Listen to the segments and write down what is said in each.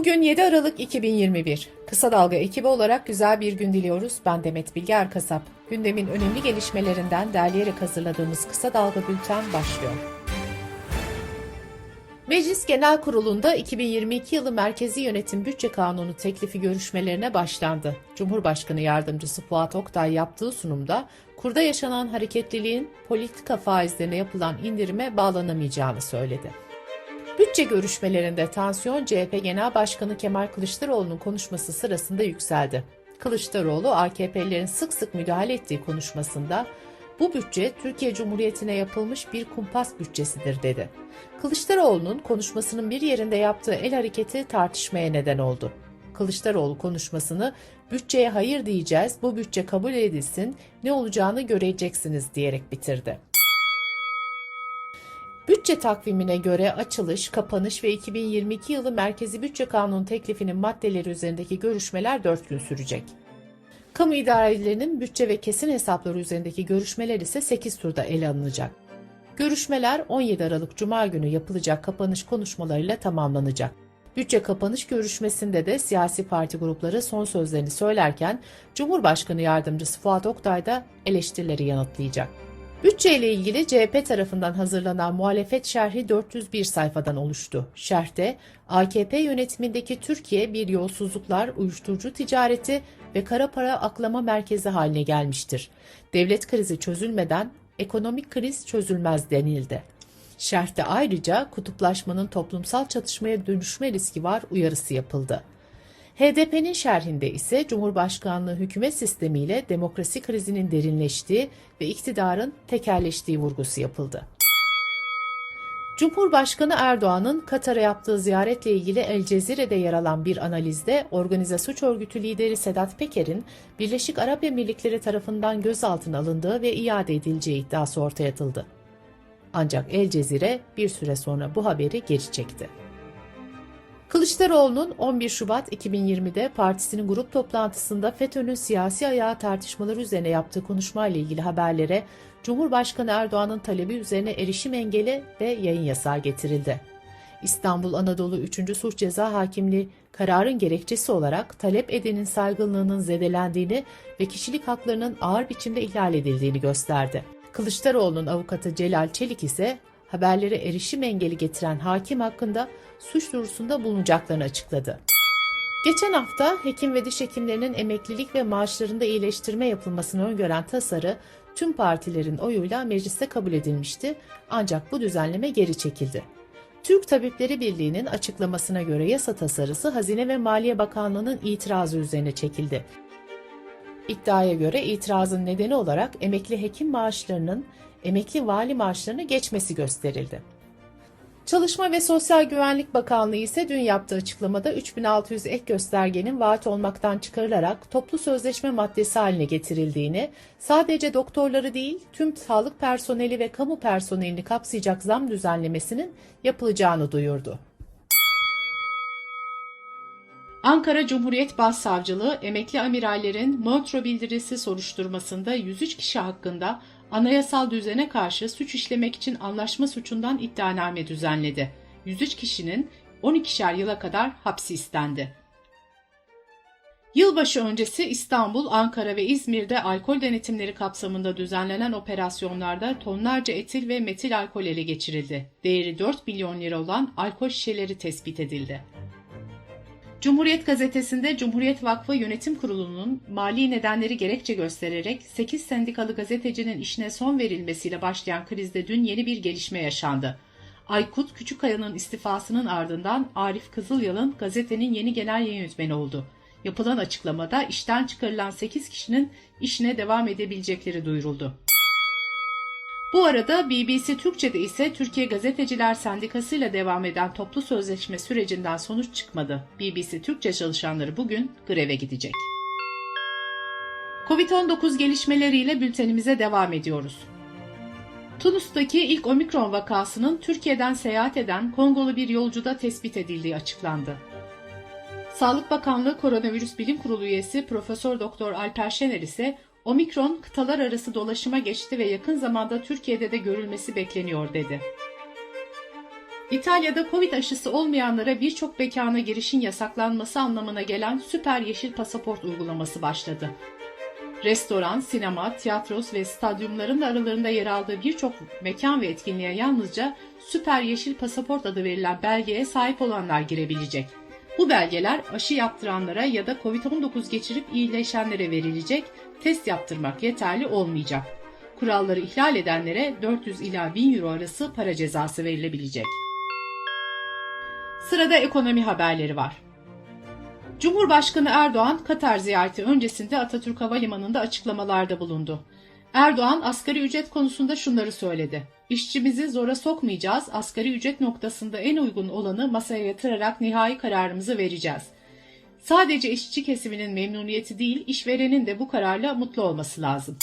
Bugün 7 Aralık 2021. Kısa Dalga ekibi olarak güzel bir gün diliyoruz. Ben Demet Bilge Erkasap. Gündemin önemli gelişmelerinden derleyerek hazırladığımız Kısa Dalga Bülten başlıyor. Meclis Genel Kurulu'nda 2022 yılı Merkezi Yönetim Bütçe Kanunu teklifi görüşmelerine başlandı. Cumhurbaşkanı Yardımcısı Fuat Oktay yaptığı sunumda kurda yaşanan hareketliliğin politika faizlerine yapılan indirime bağlanamayacağını söyledi. Bütçe görüşmelerinde tansiyon CHP Genel Başkanı Kemal Kılıçdaroğlu'nun konuşması sırasında yükseldi. Kılıçdaroğlu AKP'lerin sık sık müdahale ettiği konuşmasında bu bütçe Türkiye Cumhuriyeti'ne yapılmış bir kumpas bütçesidir dedi. Kılıçdaroğlu'nun konuşmasının bir yerinde yaptığı el hareketi tartışmaya neden oldu. Kılıçdaroğlu konuşmasını bütçeye hayır diyeceğiz, bu bütçe kabul edilsin, ne olacağını göreceksiniz diyerek bitirdi. Bütçe takvimine göre açılış, kapanış ve 2022 yılı Merkezi Bütçe Kanunu teklifinin maddeleri üzerindeki görüşmeler 4 gün sürecek. Kamu idarelerinin bütçe ve kesin hesapları üzerindeki görüşmeler ise 8 turda ele alınacak. Görüşmeler 17 Aralık Cuma günü yapılacak kapanış konuşmalarıyla tamamlanacak. Bütçe kapanış görüşmesinde de siyasi parti grupları son sözlerini söylerken Cumhurbaşkanı Yardımcısı Fuat Oktay da eleştirileri yanıtlayacak. Bütçe ile ilgili CHP tarafından hazırlanan muhalefet şerhi 401 sayfadan oluştu. Şerhte AKP yönetimindeki Türkiye bir yolsuzluklar, uyuşturucu ticareti ve kara para aklama merkezi haline gelmiştir. Devlet krizi çözülmeden ekonomik kriz çözülmez denildi. Şerhte ayrıca kutuplaşmanın toplumsal çatışmaya dönüşme riski var uyarısı yapıldı. HDP'nin şerhinde ise Cumhurbaşkanlığı hükümet sistemiyle demokrasi krizinin derinleştiği ve iktidarın tekerleştiği vurgusu yapıldı. Cumhurbaşkanı Erdoğan'ın Katar'a yaptığı ziyaretle ilgili El Cezire'de yer alan bir analizde organize suç örgütü lideri Sedat Peker'in Birleşik Arap Emirlikleri tarafından gözaltına alındığı ve iade edileceği iddiası ortaya atıldı. Ancak El Cezire bir süre sonra bu haberi geri çekti. Kılıçdaroğlu'nun 11 Şubat 2020'de partisinin grup toplantısında FETÖ'nün siyasi ayağı tartışmaları üzerine yaptığı konuşmayla ilgili haberlere Cumhurbaşkanı Erdoğan'ın talebi üzerine erişim engeli ve yayın yasağı getirildi. İstanbul Anadolu 3. Suç Ceza Hakimliği kararın gerekçesi olarak talep edenin saygınlığının zedelendiğini ve kişilik haklarının ağır biçimde ihlal edildiğini gösterdi. Kılıçdaroğlu'nun avukatı Celal Çelik ise haberlere erişim engeli getiren hakim hakkında suç duyurusunda bulunacaklarını açıkladı. Geçen hafta hekim ve diş hekimlerinin emeklilik ve maaşlarında iyileştirme yapılmasını öngören tasarı tüm partilerin oyuyla mecliste kabul edilmişti ancak bu düzenleme geri çekildi. Türk Tabipleri Birliği'nin açıklamasına göre yasa tasarısı Hazine ve Maliye Bakanlığı'nın itirazı üzerine çekildi. İddiaya göre itirazın nedeni olarak emekli hekim maaşlarının emekli vali maaşlarını geçmesi gösterildi. Çalışma ve Sosyal Güvenlik Bakanlığı ise dün yaptığı açıklamada 3600 ek göstergenin vaat olmaktan çıkarılarak toplu sözleşme maddesi haline getirildiğini, sadece doktorları değil tüm sağlık personeli ve kamu personelini kapsayacak zam düzenlemesinin yapılacağını duyurdu. Ankara Cumhuriyet Başsavcılığı emekli amirallerin Montreux bildirisi soruşturmasında 103 kişi hakkında anayasal düzene karşı suç işlemek için anlaşma suçundan iddianame düzenledi. 103 kişinin 12'şer yıla kadar hapsi istendi. Yılbaşı öncesi İstanbul, Ankara ve İzmir'de alkol denetimleri kapsamında düzenlenen operasyonlarda tonlarca etil ve metil alkol ele geçirildi. Değeri 4 milyon lira olan alkol şişeleri tespit edildi. Cumhuriyet gazetesinde Cumhuriyet Vakfı Yönetim Kurulu'nun mali nedenleri gerekçe göstererek 8 sendikalı gazetecinin işine son verilmesiyle başlayan krizde dün yeni bir gelişme yaşandı. Aykut Küçükkaya'nın istifasının ardından Arif Kızılyalın gazetenin yeni genel yayın yönetmeni oldu. Yapılan açıklamada işten çıkarılan 8 kişinin işine devam edebilecekleri duyuruldu. Bu arada BBC Türkçe'de ise Türkiye Gazeteciler Sendikası ile devam eden toplu sözleşme sürecinden sonuç çıkmadı. BBC Türkçe çalışanları bugün greve gidecek. Covid-19 gelişmeleriyle bültenimize devam ediyoruz. Tunus'taki ilk omikron vakasının Türkiye'den seyahat eden Kongolu bir yolcuda tespit edildiği açıklandı. Sağlık Bakanlığı Koronavirüs Bilim Kurulu üyesi Profesör Doktor Alper Şener ise Omikron kıtalar arası dolaşıma geçti ve yakın zamanda Türkiye'de de görülmesi bekleniyor dedi. İtalya'da Covid aşısı olmayanlara birçok mekana girişin yasaklanması anlamına gelen süper yeşil pasaport uygulaması başladı. Restoran, sinema, tiyatros ve stadyumların da aralarında yer aldığı birçok mekan ve etkinliğe yalnızca süper yeşil pasaport adı verilen belgeye sahip olanlar girebilecek. Bu belgeler aşı yaptıranlara ya da COVID-19 geçirip iyileşenlere verilecek, test yaptırmak yeterli olmayacak. Kuralları ihlal edenlere 400 ila 1000 euro arası para cezası verilebilecek. Sırada ekonomi haberleri var. Cumhurbaşkanı Erdoğan Katar ziyareti öncesinde Atatürk Havalimanı'nda açıklamalarda bulundu. Erdoğan asgari ücret konusunda şunları söyledi. İşçimizi zora sokmayacağız, asgari ücret noktasında en uygun olanı masaya yatırarak nihai kararımızı vereceğiz. Sadece işçi kesiminin memnuniyeti değil, işverenin de bu kararla mutlu olması lazım.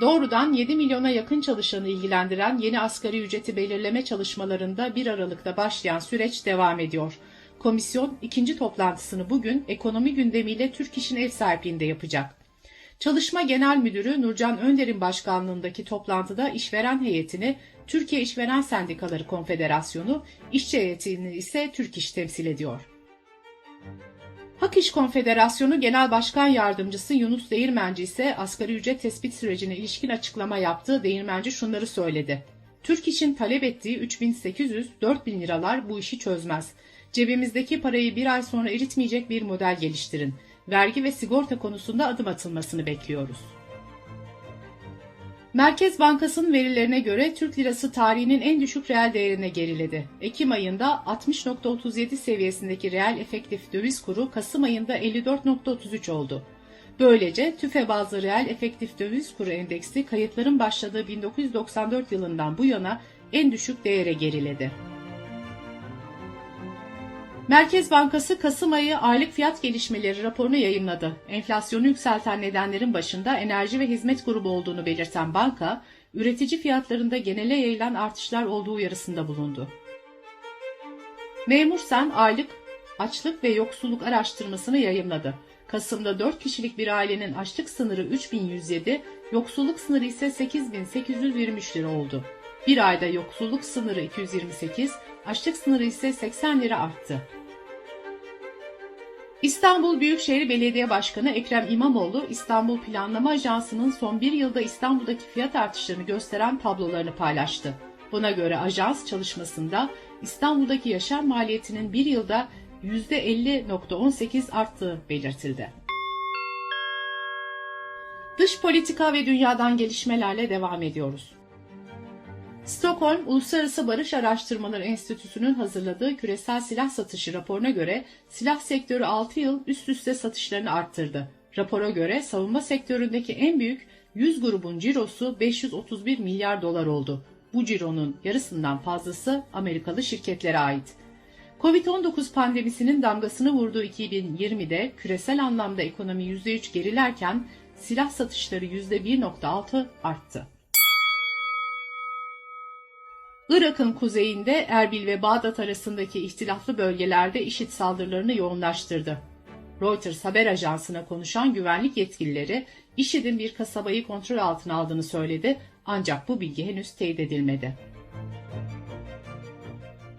Doğrudan 7 milyona yakın çalışanı ilgilendiren yeni asgari ücreti belirleme çalışmalarında 1 Aralık'ta başlayan süreç devam ediyor. Komisyon ikinci toplantısını bugün ekonomi gündemiyle Türk İş'in ev sahipliğinde yapacak. Çalışma Genel Müdürü Nurcan Önder'in başkanlığındaki toplantıda işveren heyetini Türkiye İşveren Sendikaları Konfederasyonu, işçi heyetini ise Türk İş temsil ediyor. Hak İş Konfederasyonu Genel Başkan Yardımcısı Yunus Değirmenci ise asgari ücret tespit sürecine ilişkin açıklama yaptı. Değirmenci şunları söyledi. Türk İş'in talep ettiği 3800-4000 liralar bu işi çözmez. Cebimizdeki parayı bir ay sonra eritmeyecek bir model geliştirin. Vergi ve sigorta konusunda adım atılmasını bekliyoruz. Merkez Bankası'nın verilerine göre Türk lirası tarihinin en düşük reel değerine geriledi. Ekim ayında 60.37 seviyesindeki reel efektif döviz kuru Kasım ayında 54.33 oldu. Böylece tüfe bazlı reel efektif döviz kuru endeksi kayıtların başladığı 1994 yılından bu yana en düşük değere geriledi. Merkez Bankası Kasım ayı aylık fiyat gelişmeleri raporunu yayınladı. Enflasyonu yükselten nedenlerin başında enerji ve hizmet grubu olduğunu belirten banka, üretici fiyatlarında genele yayılan artışlar olduğu uyarısında bulundu. Memur Sen aylık açlık ve yoksulluk araştırmasını yayınladı. Kasım'da 4 kişilik bir ailenin açlık sınırı 3107, yoksulluk sınırı ise 8823 lira oldu. Bir ayda yoksulluk sınırı 228, açlık sınırı ise 80 lira arttı. İstanbul Büyükşehir Belediye Başkanı Ekrem İmamoğlu, İstanbul Planlama Ajansı'nın son bir yılda İstanbul'daki fiyat artışlarını gösteren tablolarını paylaştı. Buna göre ajans çalışmasında İstanbul'daki yaşam maliyetinin bir yılda %50.18 arttığı belirtildi. Dış politika ve dünyadan gelişmelerle devam ediyoruz. Stockholm Uluslararası Barış Araştırmaları Enstitüsü'nün hazırladığı küresel silah satışı raporuna göre silah sektörü 6 yıl üst üste satışlarını arttırdı. Rapora göre savunma sektöründeki en büyük 100 grubun cirosu 531 milyar dolar oldu. Bu cironun yarısından fazlası Amerikalı şirketlere ait. Covid-19 pandemisinin damgasını vurduğu 2020'de küresel anlamda ekonomi %3 gerilerken silah satışları %1.6 arttı. Irak'ın kuzeyinde Erbil ve Bağdat arasındaki ihtilaflı bölgelerde IŞİD saldırılarını yoğunlaştırdı. Reuters haber ajansına konuşan güvenlik yetkilileri IŞİD'in bir kasabayı kontrol altına aldığını söyledi ancak bu bilgi henüz teyit edilmedi.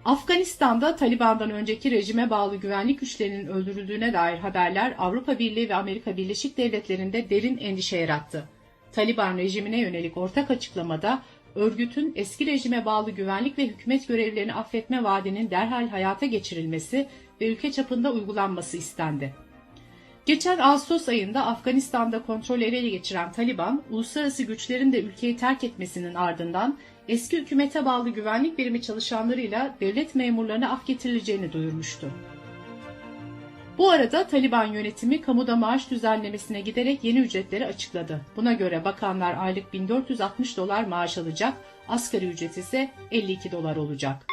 Afganistan'da Taliban'dan önceki rejime bağlı güvenlik güçlerinin öldürüldüğüne dair haberler Avrupa Birliği ve Amerika Birleşik Devletleri'nde derin endişe yarattı. Taliban rejimine yönelik ortak açıklamada örgütün eski rejime bağlı güvenlik ve hükümet görevlerini affetme vaadinin derhal hayata geçirilmesi ve ülke çapında uygulanması istendi. Geçen Ağustos ayında Afganistan'da kontrol ele geçiren Taliban, uluslararası güçlerin de ülkeyi terk etmesinin ardından eski hükümete bağlı güvenlik birimi çalışanlarıyla devlet memurlarına af getirileceğini duyurmuştu. Bu arada Taliban yönetimi kamuda maaş düzenlemesine giderek yeni ücretleri açıkladı. Buna göre bakanlar aylık 1460 dolar maaş alacak, asgari ücret ise 52 dolar olacak.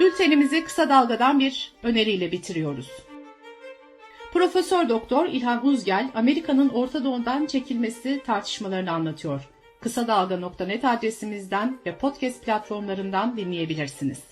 Bültenimizi kısa dalgadan bir öneriyle bitiriyoruz. Profesör Doktor İlhan Uzgel, Amerika'nın Orta Doğu'dan çekilmesi tartışmalarını anlatıyor. Kısa Dalga.net adresimizden ve podcast platformlarından dinleyebilirsiniz.